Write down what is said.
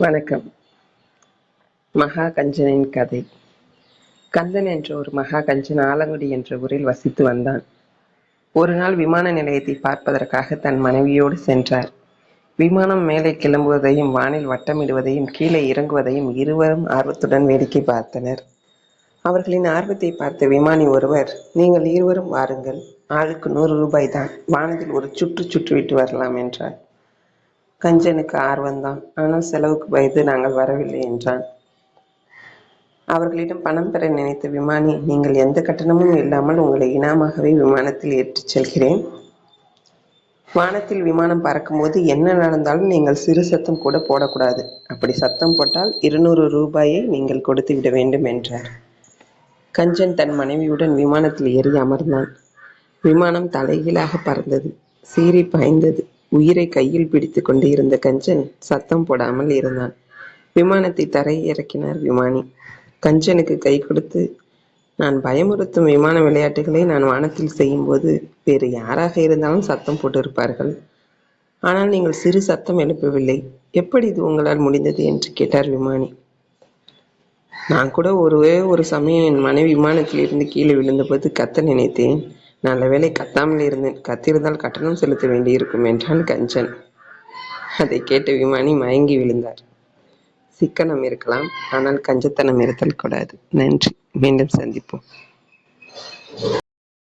வணக்கம். மகா கஞ்சனின் கதை. கந்தன் என்ற ஒரு மகா கஞ்சன் ஆலங்குடி என்ற ஊரில் வசித்து வந்தான். ஒரு நாள் விமான நிலையத்தை பார்ப்பதற்காக தன் மனைவியோடு சென்றார். விமானம் மேலே கிளம்புவதையும் வானில் வட்டமிடுவதையும் கீழே இறங்குவதையும் இருவரும் ஆர்வத்துடன் வேடிக்கை பார்த்தனர். அவர்களின் ஆர்வத்தை பார்த்த விமானி ஒருவர் நீங்கள் இருவரும் வாருங்கள். ஆளுக்கு நூறு ரூபாய் தான். வானத்தில் ஒரு சுற்று சுற்றுவிட்டு வரலாம் என்றார். கஞ்சனுக்கு ஆர்வம்தான். ஆனால் செலவுக்கு பயந்து நாங்கள் வரவில்லை என்றான். அவர்களிடம் பணம் பெற நினைத்த விமானி நீங்கள் எந்த கட்டணமும் இல்லாமல் உங்களை இனாமாகவே விமானத்தில் ஏற்றிச் செல்கிறேன். வானத்தில் விமானம் பறக்கும்போது என்ன நடந்தாலும் நீங்கள் சிறு சத்தம் கூட போடக்கூடாது. அப்படி சத்தம் போட்டால் இருநூறு ரூபாயை நீங்கள் கொடுத்து விட வேண்டும் என்றார். கஞ்சன் தன் மனைவியுடன் விமானத்தில் ஏறி அமர்ந்தான். விமானம் தலைகீழாக பறந்தது. சீறி பாய்ந்தது. உயிரை கையில் பிடித்து கொண்டு இருந்த கஞ்சன் சத்தம் போடாமல் இருந்தான். விமானத்தை தரை இறக்கினார் விமானி. கஞ்சனுக்கு கை கொடுத்து நான் பயமுறுத்தும் விமான விளையாட்டுகளை நான் வானத்தில் செய்யும்போது வேறு யாராக இருந்தாலும் சத்தம் போட்டிருப்பார்கள். ஆனால் நீங்கள் சிறு சத்தம் எழுப்பவில்லை. எப்படி இது உங்களால் முடிந்தது? என்று கேட்டார் விமானி. நான் கூட ஒருவே ஒரு சமயம் என் மனைவி விமானத்தில் இருந்து கீழே விழுந்தபோது கத்த நினைத்தேன். நல்ல வேளை கத்தாமல் இருந்தேன். கத்திருந்தால் கட்டணம் செலுத்த வேண்டியிருக்கும் என்றான் கஞ்சன். அதை கேட்ட விமானி மயங்கி விழுந்தார். சிக்கனம் இருக்கலாம் ஆனால் கஞ்சத்தனம் இருத்தல் கூடாது. நன்றி. மீண்டும் சந்திப்போம்.